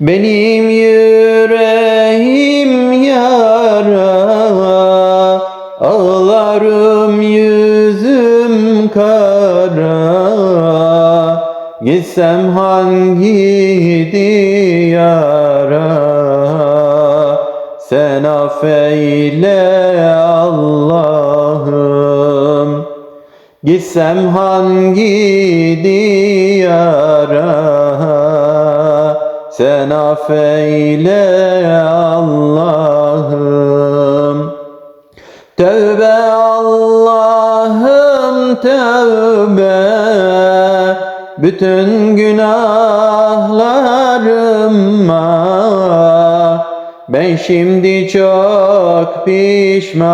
Benim yüreğim yara Ağlarım yüzüm kara. Gitsem hangi diyara Sen affeyle Allah'ım. Gitsem hangi diyara Sen affeyle Allah'ım. Tövbe Allah'ım tövbe. Bütün günahlarıma. Ben şimdi çok pişmanım.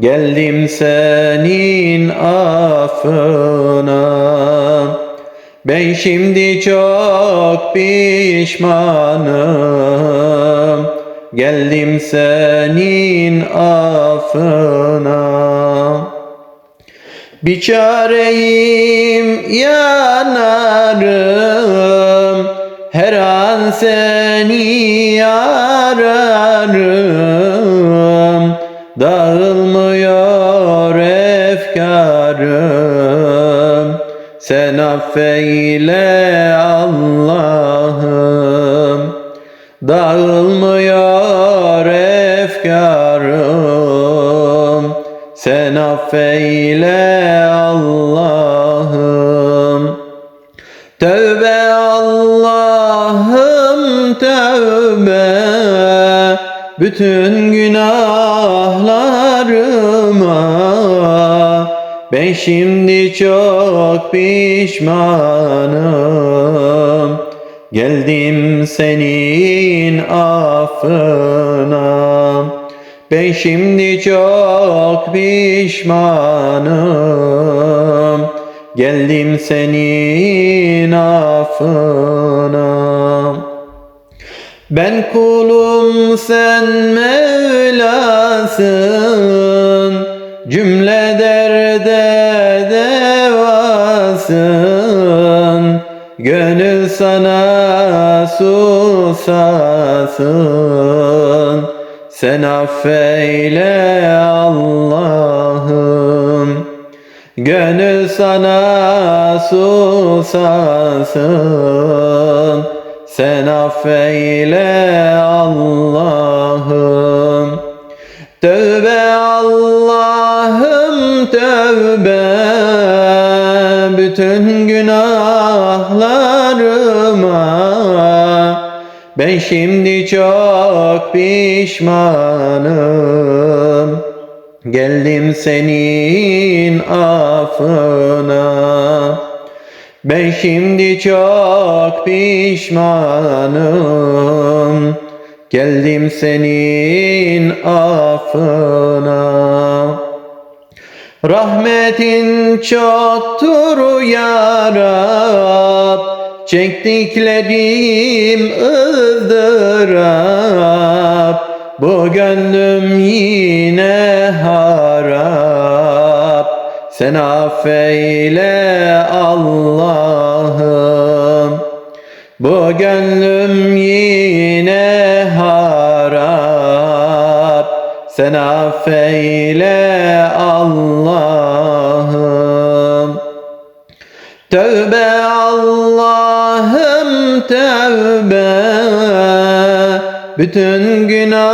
Geldim senin affına Ben şimdi çok pişmanım. Geldim senin affına. Bir yanarım. Her an seni ararım Dağılmıyor Sen affeyle Allah'ım. Dağılmıyor efkarım. Sen affeyle Allah'ım. Tövbe Allah'ım tövbe. Bütün günahlarıma Ben şimdi çok pişmanım. Geldim senin affına. Ben şimdi çok pişmanım. Geldim senin affına. Ben kulum sen Mevlasın. Cümle Gönül sana susasın. Sen affeyle Allah'ım. Gönül sana susasın. Sen affeyle Allah'ım. Tövbe Allah'ım tövbe. Bütün Ben şimdi çok pişmanım. Geldim senin affına. Ben şimdi çok pişmanım. Geldim senin affına. Rahmetin çoktur ya Çektiklerim ızdırap Bu gönlüm yine harap. Sen affeyle Allah'ım Bu gönlüm yine harap. Sen affeyle Allah'ım. Tövbe tövbe. Bütün günahlarıma.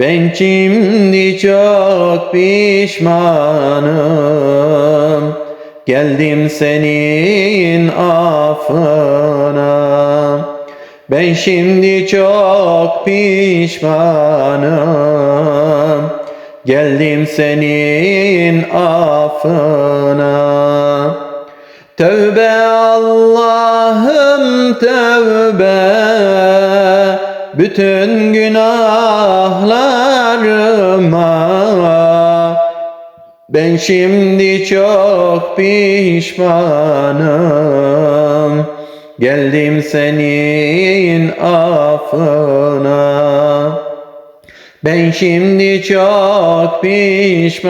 Ben şimdi çok pişmanım. Geldim senin affına. Ben şimdi çok pişmanım. Geldim senin affına Tövbe Allah'ım tövbe. Bütün günahlarıma. Ben şimdi çok pişmanım. Geldim senin affına. Ben şimdi çok pişmanım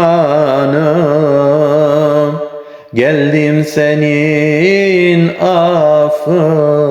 geldim senin affına